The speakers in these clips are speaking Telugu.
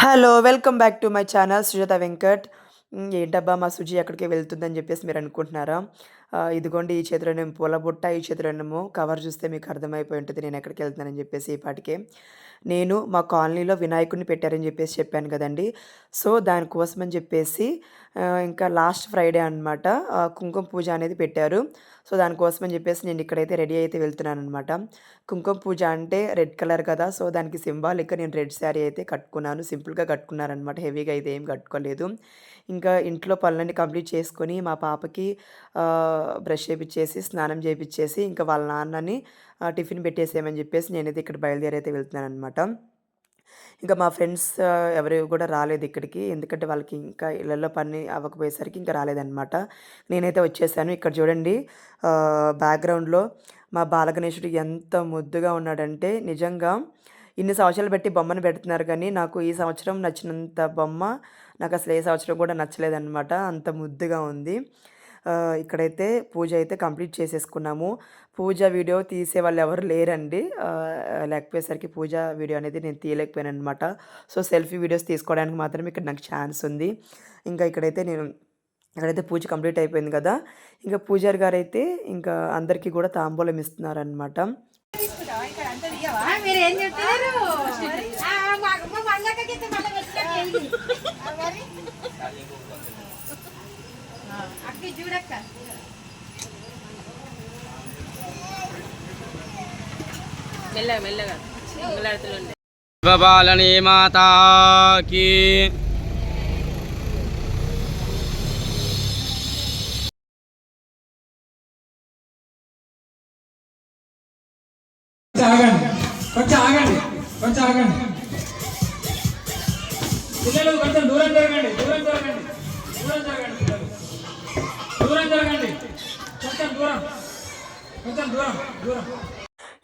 Hello welcome back to my channel Sujatha Venkat. ఏంటబ్బా మా సుజి ఎక్కడికి వెళ్తుందని చెప్పేసి మీరు అనుకుంటున్నారా? ఇదిగోండి ఈ చేతిలోనేమో పూల బుట్ట ఈ చేతిలోనేమో కవర్ చూస్తే మీకు అర్థమైపోయి ఉంటుంది నేను ఎక్కడికి వెళ్తున్నానని చెప్పేసి ఈ పాటికే. నేను మా కాలనీలో వినాయకుడిని పెట్టారని చెప్పేసి చెప్పాను కదండి. సో దానికోసం అని చెప్పేసి ఇంకా లాస్ట్ ఫ్రైడే అనమాట కుంకుమ పూజ అనేది పెట్టారు. సో దానికోసం అని చెప్పేసి నేను ఇక్కడైతే రెడీ అయితే వెళ్తున్నాను అనమాట కుంకుమ పూజ అంటే రెడ్ కలర్ కదా సో దానికి సింబాలిక్గా నేను రెడ్ శారీ అయితే కట్టుకున్నాను. సింపుల్గా కట్టుకున్నారనమాట హెవీగా అయితే ఏం కట్టుకోలేదు. ఇంకా ఇంట్లో పనులన్నీ కంప్లీట్ చేసుకొని మా పాపకి బ్రష్ చేయించేసి స్నానం చేయించేసి ఇంకా వాళ్ళ నాన్నని టిఫిన్ పెట్టేసేయమని చెప్పేసి నేనైతే ఇక్కడ బయలుదేరి అయితే వెళ్తున్నాను అనమాట ఇంకా మా ఫ్రెండ్స్ ఎవరు కూడా రాలేదు ఇక్కడికి. ఎందుకంటే వాళ్ళకి ఇంకా ఇళ్ళల్లో పని అవ్వకపోయేసరికి ఇంకా రాలేదన్నమాట. నేనైతే వచ్చేసాను. ఇక్కడ చూడండి బ్యాక్గ్రౌండ్లో మా బాలగణేశుడు ఎంత ముద్దుగా ఉన్నాడంటే నిజంగా ఇన్ని సంవత్సరాలు పెట్టి బొమ్మను పెడుతున్నారు కానీ నాకు ఈ సంవత్సరం నచ్చినంత బొమ్మ నాకు అసలు ఏ సంవత్సరం కూడా నచ్చలేదన్నమాట. అంత ముద్దుగా ఉంది. ఇక్కడైతే పూజ అయితే కంప్లీట్ చేసేసుకున్నాము. పూజ వీడియో తీసే వాళ్ళు ఎవరు లేరండి. లేకపోయేసరికి పూజ వీడియో అనేది నేను తీయలేకపోయాను అనమాట సో సెల్ఫీ వీడియోస్ తీసుకోవడానికి మాత్రమే ఇక్కడ నాకు ఛాన్స్ ఉంది. ఇంకా ఇక్కడైతే నేను ఇక్కడైతే పూజ కంప్లీట్ అయిపోయింది కదా. ఇంకా పూజారి గారు అయితే ఇంకా అందరికీ కూడా తాంబూలం ఇస్తున్నారనమాట అక్క చూడక్క. మెల్లగా మెల్లగా. మంగళారతులు శివపాలని మాతాకి. ఆగండి. కొంచెం ఆగండి. కొంచెం ఆగండి. పిల్లలు కొంచెం దూరం జరగండి దూరం జరగండి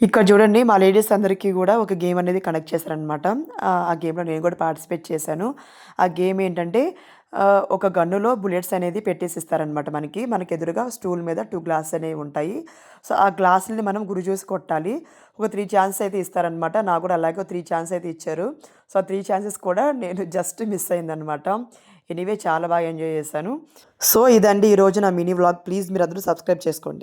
ఇక్కడ చూడండి మా లేడీస్ అందరికీ కూడా ఒక గేమ్ అనేది కనెక్ట్ చేశారనమాట ఆ గేమ్లో నేను కూడా పార్టిసిపేట్ చేశాను. ఆ గేమ్ ఏంటంటే ఒక గన్నులో బుల్లెట్స్ అనేది పెట్టేసి ఇస్తారనమాట మనకి. మనకి ఎదురుగా స్టూల్ మీద టూ గ్లాస్ అనేవి ఉంటాయి. సో ఆ గ్లాసుల్ని మనం గురి చూసి కొట్టాలి. ఒక త్రీ ఛాన్స్ అయితే ఇస్తారనమాట నాకు కూడా అలాగే ఒక త్రీ ఛాన్స్ అయితే ఇచ్చారు. సో ఆ త్రీ ఛాన్సెస్ కూడా నేను జస్ట్ మిస్ అయిందనమాట ఎనీవే చాలా బాగా ఎంజాయ్ చేశాను. సో ఇదండి ఈరోజు నా మినీ వ్లాగ్ ప్లీజ్ మీరు అందరూ సబ్స్క్రైబ్ చేసుకోండి.